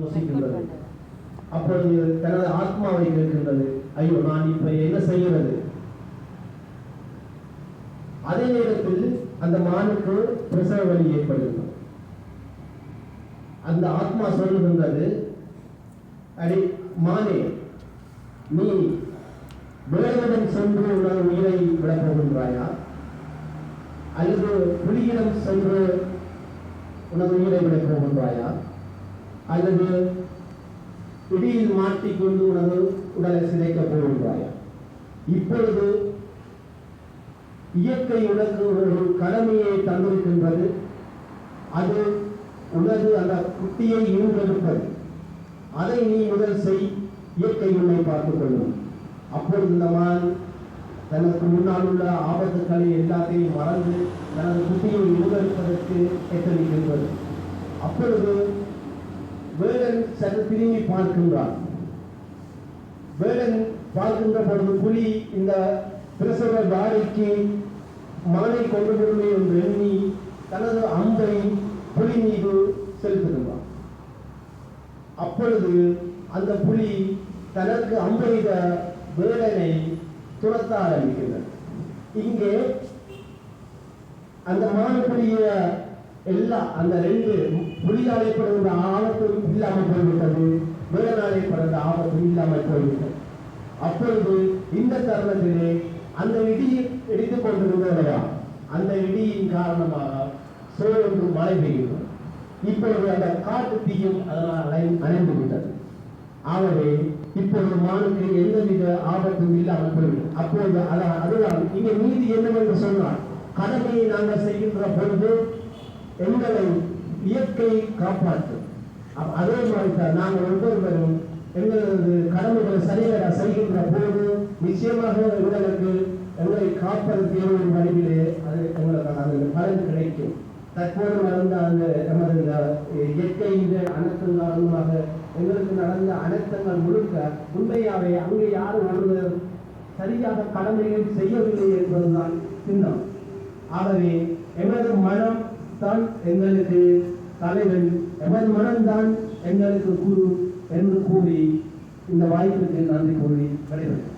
யோசிக்கின்றது. அப்பொழுது தனது ஆத்மாவை கேட்கின்றது. ஐயோ நான் இப்ப என்ன செய்கிறது? அதே நேரத்தில் அந்த மானுக்கு பிரசவ வலி ஏற்படுகிறது. அந்த ஆத்மா சொல்லுகின்றது அடி மானே நீ வேடனிடம் சென்று உனது உயிரை விடப் போகின்றாயா? அல்லது புலியிடம் சென்று உனது உயிரை விடப் போகின்றாயா? அல்லது பிடியில் மாட்டிக்கொண்டு உனது உடலை சிதைக்கப் போகின்றாயா? இப்பொழுது இயற்கை உனக்கு ஒரு கடமையை தந்திருக்கின்றது. அது உனது அந்த குட்டியை ஈன்றெடுப்பது அதை நீ முதல் செய் இயற்கை உன்னை பார்த்துக் கொள்ளும் அப்பொழுது இந்த மான் தனக்கு முன்னால் உள்ள ஆபத்துக்களை எல்லாத்தையும் மறந்து தனது குட்டியை ஈன்றெடுப்பதற்கு எத்தனிக்கின்றது? அப்பொழுது வேடன் சற்று திரும்பி பார்க்கின்றான் வேடன் பார்க்கின்ற பொழுது புலி இந்த பிரசவ வாரிக்கு மானை கொண்டு விடுமே என்று எண்ணி தனது அம்பை புலி மீது செலுத்துகின்றான் அப்பொழுது அந்த புலி தனக்கு அம்பெய்த வேடனை துரத்த ஆரம்பிக்கின்றது இங்கே அந்த மானுக்குரிய எல்லா அந்த ரெண்டு புலியால் ஏற்படுகின்ற ஆபத்தும் இல்லாமல் போய்விட்டது. வேடனால் ஏற்படுகின்ற ஆபத்தும் இல்லாமல் போய்விட்டது. அப்பொழுது இந்த தருணத்திலே அந்த இடியை இடித்துக் கொண்டிருந்தவரையா அந்த இடியின் காரணமாக சோழன்று மழை பெய்கிறது இப்பொழுது அந்த காட்டு தீயும் அதனால் அணைந்து விட்டது. ஆகவே இப்பொழுது மானுக்கு எந்தவித ஆபத்தும் இல்லாமல் போய்விடும் அப்பொழுது அதான் அதுதான் இங்கே நீதி என்னவென்று சொன்னால் கடமையை நாங்கள் செய்கின்ற பொழுது எங்களை இயற்கை காப்பாற்றும். அதே மாதிரி தான் நாங்கள் ஒவ்வொருவரும் எங்களது கடமைகளை சரிவர செய்கின்ற போது நிச்சயமாக எங்களுக்கு எங்களை காப்பதற்கு ஒரு வழியிலே அது எங்களுக்கு அது பலன் கிடைக்கும். தற்போது நடந்த அந்த எமது இந்த இயற்கையின் அனர்த்தம் காரணமாக எங்களுக்கு நடந்த அனர்த்தங்கள் முழுக்க உண்மையாவே அங்கே யாரும் ஒருவர் சரியாக கடமைகள் செய்யவில்லை என்பதுதான் சின்னம். ஆகவே எமது மனம் தான் எங்களுக்கு தலைவன் எமது மனம்தான் எங்களுக்கு குரு என்று கூறி இந்த வாய்ப்புக்கு நன்றி கூறி விடைபெறுகிறேன்.